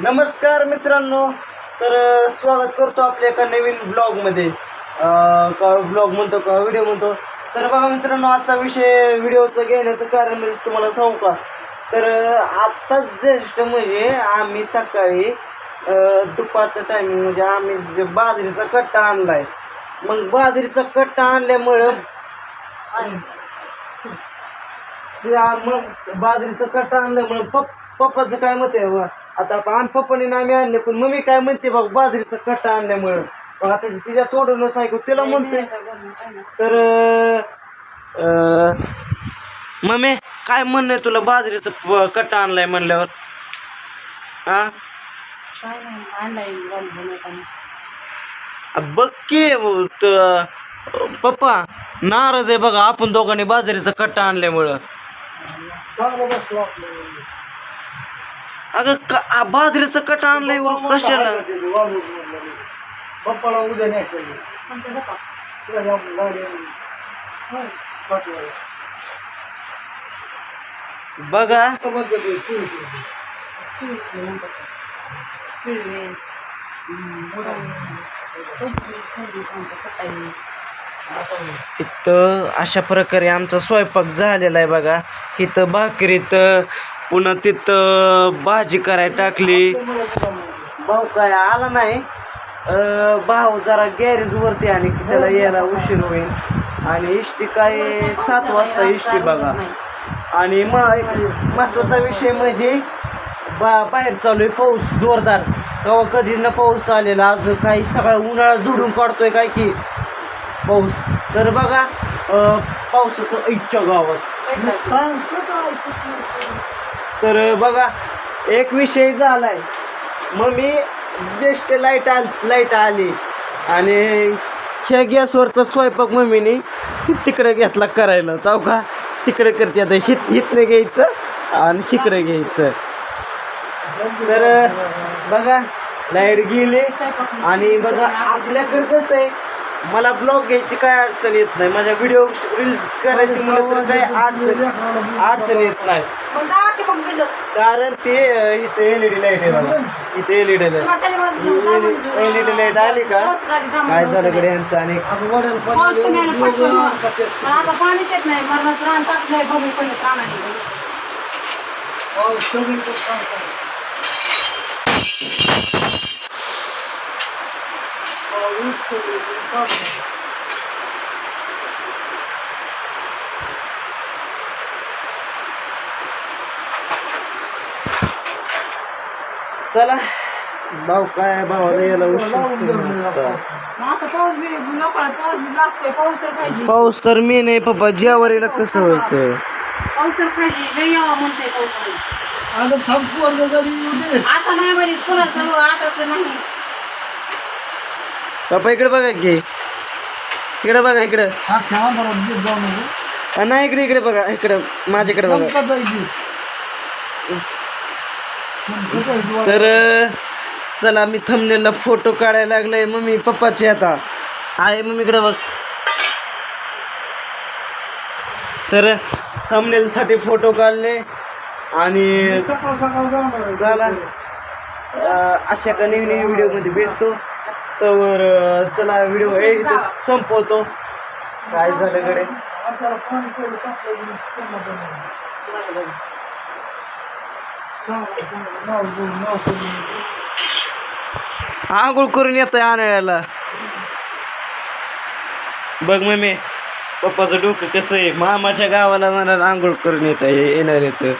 नमस्कार मित्रांनो तर स्वागत करतो आपल्या एका नवीन ब्लॉगमध्ये. का ब्लॉग म्हणतो का व्हिडिओ म्हणतो. तर बघा मित्रांनो आजचा विषय व्हिडिओचं घेण्याचं कारण म्हणजे तुम्हाला सांगू का? तर आत्ताच जस्ट म्हणजे आम्ही सकाळी दुपारचं टायमिंग म्हणजे आम्ही जे बाजरीचा कट्टा आणलाय. मग बाजरीचा कट्टा आणल्यामुळं मग बाजरीचा कट्टा आणल्यामुळं पप्पाचं काय मत आहे बा? आता आम पप्पाने ना आम्ही आणले पण मम्मी काय म्हणते बघ बाजरीचं कट्टा आणल्यामुळं. मग आता तिच्या तोडूनच ऐकू तिला म्हणते. तर मम्मी काय म्हणणं आहे तुला बाजरीचं कट्टा आणलाय म्हणल्यावर? हा बघ की पप्पा नाराज आहे बघा आपण दोघांनी बाजरीचा कट्टा आणल्यामुळं. अगं का बाजरीचा कट्टा आणलाय कशाला? पप्पाला उद्या न्यायचं बघा. इथं अशा प्रकारे आमचा स्वयंपाक झालेला आहे बघा. इथं भाकरीत पुन्हा तिथं भाजी करायला टाकली. भाऊ काय आला नाही. अं, भाऊ जरा गॅरेज वरती आणि त्याला यायला उशीर होईल. आणि इष्टी काय सात वाजता इष्टी बघा. आणि महत्त्वाचा विषय म्हणजे बा बाहेर चालू आहे पाऊस जोरदार. तेव्हा कधी न पाऊस आलेला आज काही सगळा उन्हाळा झोडून काढतोय काय की? पाऊस. तर बघा अं, पावसाचं इच्छा गावात. तर बघा एक विषय झाला आहे मग मी ज्येष्ठ लाइट आल लाइट आली. आणि ह्या गॅसवरचा स्वयंपाक मम्मीने तिकडे घेतला करायला. जाऊ का? तिकडे करते आता. हित हितने घ्यायचं आणि तिकडे घ्यायचं. तर बघा लाइट गेली आणि बघा आपल्याकडे कसं आहे? मला ब्लॉग घ्यायची काय अडचण येत नाही. माझ्या व्हिडिओ रील्स करायची म्हणलं तर काही अडचण अडचण येत नाही. कारण ते इथे एल ई डी लाइट आहे बघा. इथे L E D light L E D light आली का? काय झालं कडे यांचं आणि? आता वड्याला पाऊस कमी आला पटकन हो. पाणी पण आता पाणीच येत नाही मरणात रान टाकलंय बघू पण रानाने पाऊस कमी तर सांगता. पाऊस कमी तर सांगता. चला. भाऊ काय भावाला यायला उशीर आता पाऊस बी लोकांना पाऊस बी लागतोय पाऊस तर पाहिजे. पाऊस तर मी नाही पप्पा जेवारीला कसं व्हायचं पाऊस तर पाहिजे लय यावा म्हणतोय पाऊस आता थांब पोरगं घरी येऊ दे. आता नाही बरी कोणाचं आताच नाही. पप्पा इकडे बघा की. इकडे बघा इकडे. हा खेळा बरोबर देत जाऊ नको नाही इकडे इकडे बघा इकडे माझ्याकडे बघा. संपत जायची. तर चला मी थंबनेलला फोटो काढायला लागलाय. मम्मी पप्पाचे आता. आहे मम्मीकडे बघ. तर थंबनेलसाठी फोटो काढले. आणि झाला अशा का नवीन नवीन व्हिडिओमध्ये भेटतो. तर चला व्हिडिओ इथं संपवतो. काय झालं कडे आंघोळ करून येत आहे आणायला बघ मम्मी पप्पाचं डोकं कसं आहे? मामाच्या गावाला मला आंघोळ करून येत आहे येणार येतं